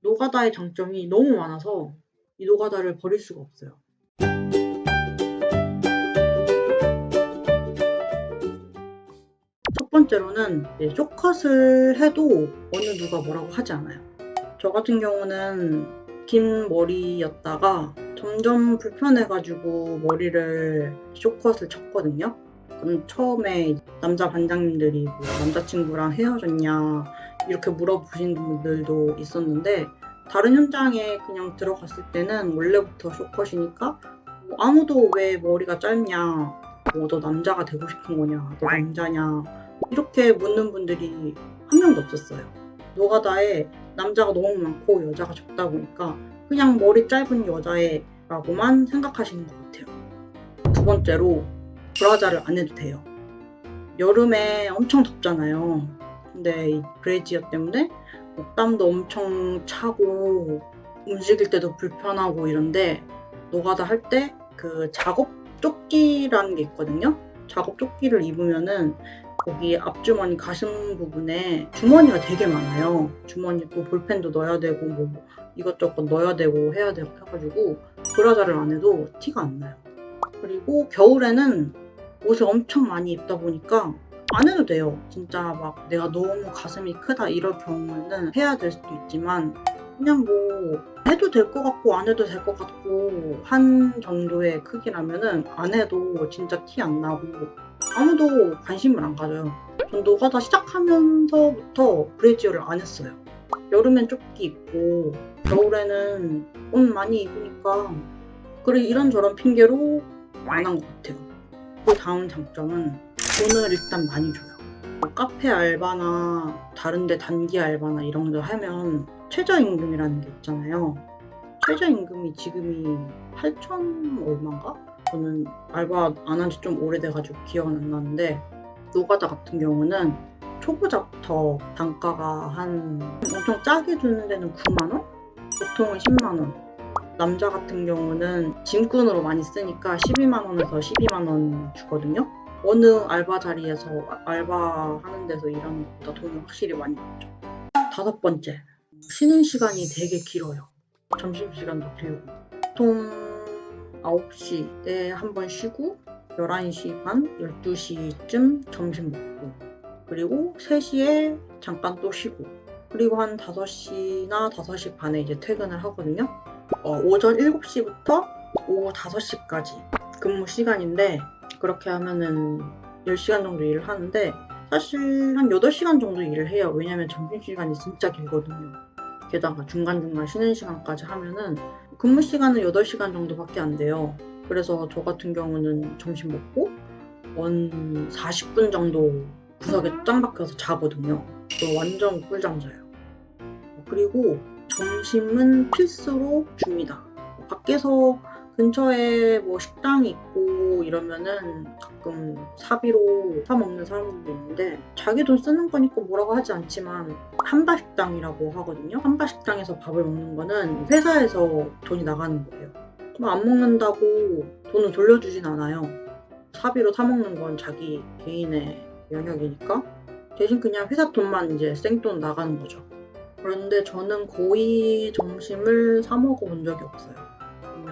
노가다의 장점이 너무 많아서 이 노가다를 버릴 수가 없어요. 첫 번째로는 쇼컷을 해도 어느 누가 뭐라고 하지 않아요. 저 같은 경우는 긴 머리였다가 점점 불편해가지고 머리를 쇼컷을 쳤거든요. 처음에 남자 반장님들이 뭐 남자친구랑 헤어졌냐 이렇게 물어보신 분들도 있었는데 다른 현장에 그냥 들어갔을 때는 원래부터 쇼컷이니까 뭐 아무도 왜 머리가 짧냐 뭐 너 남자가 되고 싶은 거냐 너 남자냐 이렇게 묻는 분들이 한 명도 없었어요. 노가다에 남자가 너무 많고 여자가 적다 보니까 그냥 머리 짧은 여자애라고만 생각하시는 것 같아요. 두 번째로 브라자를 안 해도 돼요. 여름에 엄청 덥잖아요. 근데 이 브래지어 때문에 땀도 엄청 차고 움직일 때도 불편하고 이런데 노가다 할 때 그 작업 조끼라는 게 있거든요. 작업 조끼를 입으면은 거기 앞주머니 가슴 부분에 주머니가 되게 많아요. 주머니 또 볼펜도 넣어야 되고 뭐 이것저것 넣어야 되고 해야 되고 해가지고 브라자를 안 해도 티가 안 나요. 그리고 겨울에는 옷을 엄청 많이 입다 보니까 안 해도 돼요. 진짜 막 내가 너무 가슴이 크다 이럴 경우에는 해야 될 수도 있지만 그냥 뭐 해도 될 것 같고 안 해도 될 것 같고 한 정도의 크기라면은 안 해도 진짜 티 안 나고 아무도 관심을 안 가져요. 전 노가다 시작하면서부터 브래지어를 안 했어요. 여름엔 조끼 입고 겨울에는 옷 많이 입으니까 그래 이런저런 핑계로 안 한 것 같아요. 그 다음 장점은 돈을 일단 많이 줘요. 뭐 카페 알바나 다른데 단기 알바나 이런 거 하면 최저임금이라는 게 있잖아요. 최저임금이 지금이 8천 얼마인가? 저는 알바 안 한 지 좀 오래돼가지고 기억은 안 나는데 노가다 같은 경우는 초보자부터 단가가 한 엄청 짜게 주는 데는 9만 원? 보통은 10만 원. 남자 같은 경우는 짐꾼으로 많이 쓰니까 12만 원에서 12만 원 주거든요. 어느 알바 자리에서 알바 하는 데서 일하는 것보다 돈이 확실히 많이 받죠. 다섯 번째, 쉬는 시간이 되게 길어요. 점심시간도 길고. 보통 9시에 한 번 쉬고 11시 반, 12시쯤 점심 먹고 그리고 3시에 잠깐 또 쉬고 그리고 한 5시나 5시 반에 이제 퇴근을 하거든요. 어, 오전 7시부터 오후 5시까지 근무 시간인데 그렇게 하면은 10시간 정도 일을 하는데 사실 한 8시간 정도 일을 해요. 왜냐면 점심시간이 진짜 길거든요. 게다가 중간중간 쉬는 시간까지 하면은 근무 시간은 8시간 정도밖에 안 돼요. 그래서 저 같은 경우는 점심 먹고 원 40분 정도 구석에 짱 박혀서 자거든요. 저 완전 꿀잠 자요. 그리고 점심은 필수로 줍니다. 밖에서 근처에 뭐 식당이 있고 이러면은 가끔 사비로 사 먹는 사람들도 있는데 자기 돈 쓰는 거니까 뭐라고 하지 않지만 한바식당이라고 하거든요. 한바식당에서 밥을 먹는 거는 회사에서 돈이 나가는 거예요. 안 먹는다고 돈을 돌려주진 않아요. 사비로 사 먹는 건 자기 개인의 영역이니까 대신 그냥 회사 돈만 이제 생돈 나가는 거죠. 그런데 저는 거의 점심을 사 먹어본 적이 없어요.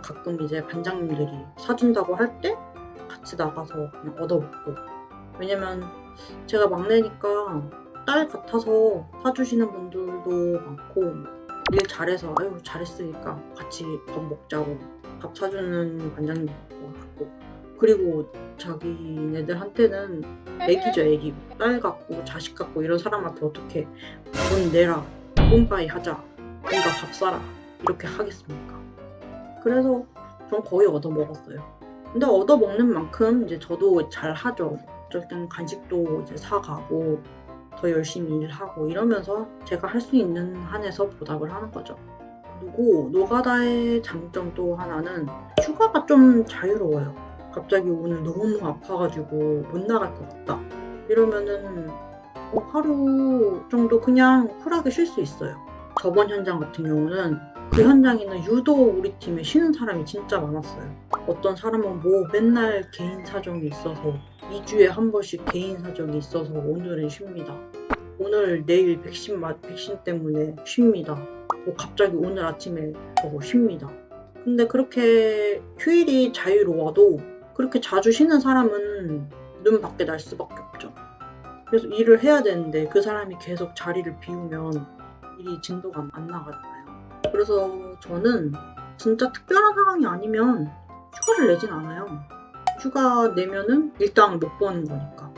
가끔 이제 반장님들이 사준다고 할 때 같이 나가서 그냥 얻어먹고. 왜냐면 제가 막내니까 딸 같아서 사주시는 분들도 많고 일 잘해서 아유 잘했으니까 같이 밥 먹자고 밥 사주는 반장님도 같고 그리고 자기네들한테는 애기죠 애기 딸 같고 자식 같고 이런 사람한테 어떻게 돈 내라 뿜빠이 하자. 뭔가 밥 사라. 이렇게 하겠습니까? 그래서 전 거의 얻어먹었어요. 근데 얻어먹는 만큼 이제 저도 잘 하죠. 땐 간식도 이제 사가고 더 열심히 일하고 이러면서 제가 할 수 있는 한에서 보답을 하는 거죠. 그리고 노가다의 장점 또 하나는 휴가가 좀 자유로워요. 갑자기 오늘 너무 아파가지고 못 나갈 것 같다. 이러면은 뭐 하루 정도 그냥 쿨하게 쉴 수 있어요. 저번 현장 같은 경우는 그 현장에는 유독 우리 팀에 쉬는 사람이 진짜 많았어요. 어떤 사람은 뭐 맨날 개인 사정이 있어서 2주에 한 번씩 개인 사정이 있어서 오늘은 쉽니다. 오늘 내일 백신 맞 백신 때문에 쉽니다. 뭐 갑자기 오늘 아침에 저거 쉽니다. 근데 그렇게 휴일이 자유로워도 그렇게 자주 쉬는 사람은 눈 밖에 날 수밖에 없죠. 그래서 일을 해야 되는데 그 사람이 계속 자리를 비우면 일이 진도가 안 나가잖아요. 그래서 저는 진짜 특별한 상황이 아니면 휴가를 내진 않아요. 휴가 내면은 일당 못 버는 거니까.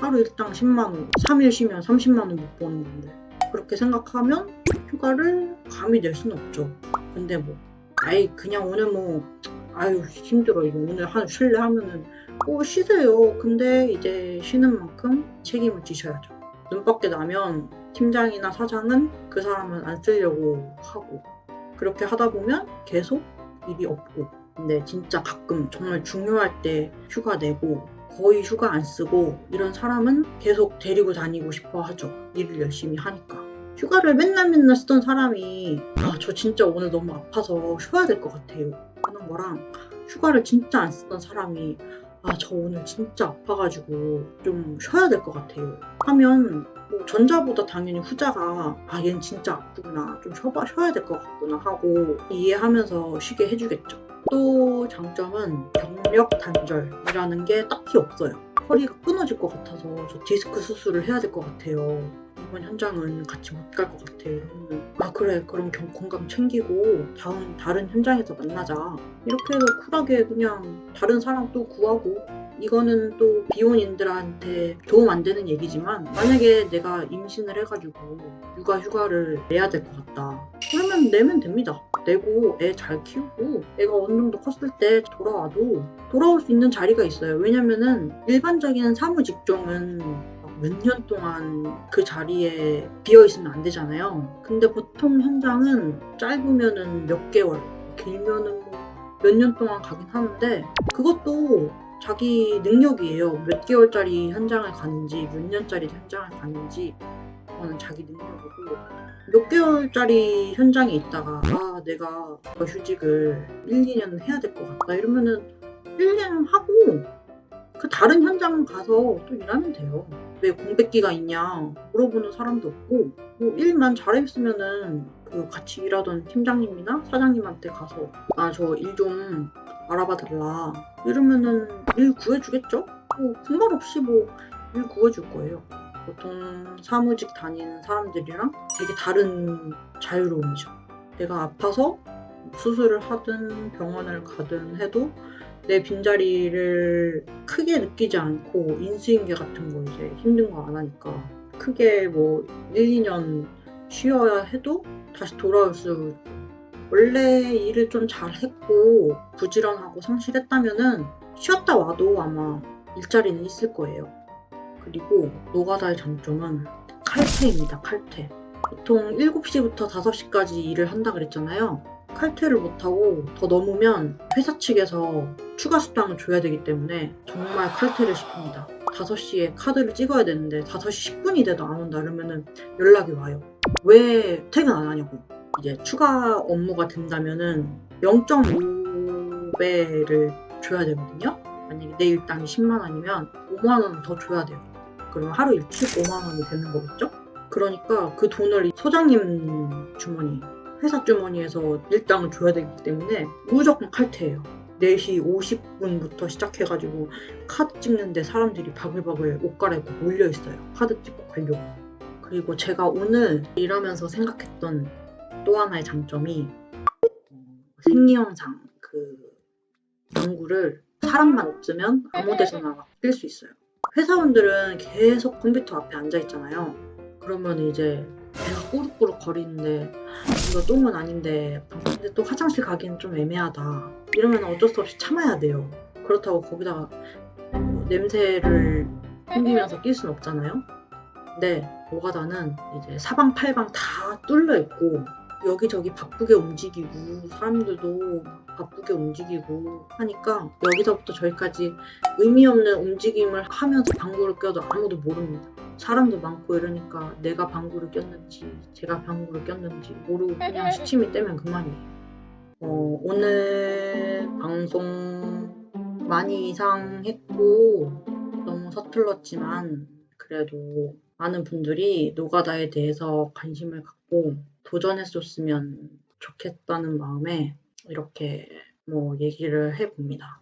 하루 일당 10만원, 3일 쉬면 30만원 못 버는 건데. 그렇게 생각하면 휴가를 감히 낼 수는 없죠. 근데 뭐, 아이, 그냥 오늘 뭐, 아유, 힘들어. 이거 오늘 한 쉴래 하면은, 어, 쉬세요. 근데 이제 쉬는 만큼 책임을 지셔야죠. 눈 밖에 나면 팀장이나 사장은 그 사람은 안 쓰려고 하고, 그렇게 하다 보면 계속 일이 없고, 근데 진짜 가끔 정말 중요할 때 휴가 내고, 거의 휴가 안 쓰고 이런 사람은 계속 데리고 다니고 싶어 하죠. 일을 열심히 하니까. 휴가를 맨날 맨날 쓰던 사람이 아, 저 진짜 오늘 너무 아파서 쉬어야 될 것 같아요. 하는 거랑 휴가를 진짜 안 쓰던 사람이 아, 저 오늘 진짜 아파가지고 좀 쉬어야 될 것 같아요. 하면 뭐 전자보다 당연히 후자가 아, 얘는 진짜 아프구나. 좀 쉬어봐, 쉬어야 될 것 같구나 하고 이해하면서 쉬게 해주겠죠. 또 장점은 경력 단절이라는 게 딱히 없어요. 허리가 끊어질 것 같아서 저 디스크 수술을 해야 될 것 같아요. 이번 현장은 같이 못 갈 것 같아요. 이러면 아 그래 그럼 경- 건강 챙기고 다음 다른 현장에서 만나자. 이렇게 해서 쿨하게 그냥 다른 사람 또 구하고 이거는 또 비혼인들한테 도움 안 되는 얘기지만 만약에 내가 임신을 해가지고 육아 휴가를 내야 될 것 같다. 그러면 내면 됩니다. 내고 애 잘 키우고 애가 어느 정도 컸을 때 돌아와도 돌아올 수 있는 자리가 있어요. 왜냐면은 일반적인 사무 직종은 몇 년 동안 그 자리에 비어 있으면 안 되잖아요. 근데 보통 현장은 짧으면은 몇 개월, 길면은 뭐몇년 동안 가긴 하는데 그것도 자기 능력이에요. 몇 개월짜리 현장을 가는지, 몇 년짜리 현장을 가는지, 그거는 자기 능력이고, 몇 개월짜리 현장에 있다가, 아, 내가 휴직을 1, 2년 해야 될 것 같다. 이러면은 1, 2년 하고, 그 다른 현장 가서 또 일하면 돼요. 왜 공백기가 있냐 물어보는 사람도 없고, 뭐 일만 잘했으면은 그 같이 일하던 팀장님이나 사장님한테 가서, 아, 저 일 좀 알아봐 달라. 이러면은 일 구해주겠죠? 뭐, 군말 없이 뭐, 일 구해줄 거예요. 보통 사무직 다니는 사람들이랑 되게 다른 자유로움이죠. 내가 아파서 수술을 하든 병원을 가든 해도 내 빈자리를 크게 느끼지 않고 인수인계 같은 거 이제 힘든 거 안 하니까 크게 뭐 1, 2년 쉬어야 해도 다시 돌아올 수 원래 일을 좀 잘했고 부지런하고 성실했다면은 쉬었다 와도 아마 일자리는 있을 거예요. 그리고 노가다의 장점은 칼퇴입니다. 칼퇴. 보통 7시부터 5시까지 일을 한다 그랬잖아요. 칼퇴를 못하고 더 넘으면 회사 측에서 추가 수당을 줘야 되기 때문에 정말 칼퇴를 시킵니다. 5시에 카드를 찍어야 되는데 5시 10분이 돼도 안 온다 그러면은 연락이 와요. 왜 퇴근 안 하냐고. 이제 추가 업무가 된다면은 0.5배를 줘야 되거든요. 만약에 내 일당이 10만 원이면 5만 원 더 줘야 돼요. 그럼 하루 일찍 5만 원이 되는 거겠죠? 그러니까 그 돈을 소장님 주머니, 회사 주머니에서 일당을 줘야 되기 때문에 무조건 칼퇴해요. 4시 50분부터 시작해가지고 카드 찍는데 사람들이 바글바글 옷 갈아입고 몰려있어요. 카드 찍고 가려고. 그리고 제가 오늘 일하면서 생각했던 또 하나의 장점이 어, 생리현상 그 연구를 사람만 없으면 아무 데서나 낄수 있어요. 회사원들은 계속 컴퓨터 앞에 앉아 있잖아요. 그러면 이제 꾸룩꾸룩 거리는데 이거 똥은 아닌데 근데 또 화장실 가기는 좀 애매하다. 이러면 어쩔 수 없이 참아야 돼요. 그렇다고 거기다가 뭐 냄새를 풍기면서 낄 수는 없잖아요. 근데 노가다는 이제 사방팔방 다 뚫려 있고 여기저기 바쁘게 움직이고 사람들도 바쁘게 움직이고 하니까 여기서부터 저기까지 의미 없는 움직임을 하면서 방구를 껴도 아무도 모릅니다. 사람도 많고 이러니까 내가 방구를 꼈는지 제가 방구를 꼈는지 모르고 그냥 시침이 떼면 그만이에요. 어, 오늘 방송 많이 이상했고 너무 서툴렀지만 그래도 많은 분들이 노가다에 대해서 관심을 갖고 도전했었으면 좋겠다는 마음에 이렇게 뭐 얘기를 해봅니다.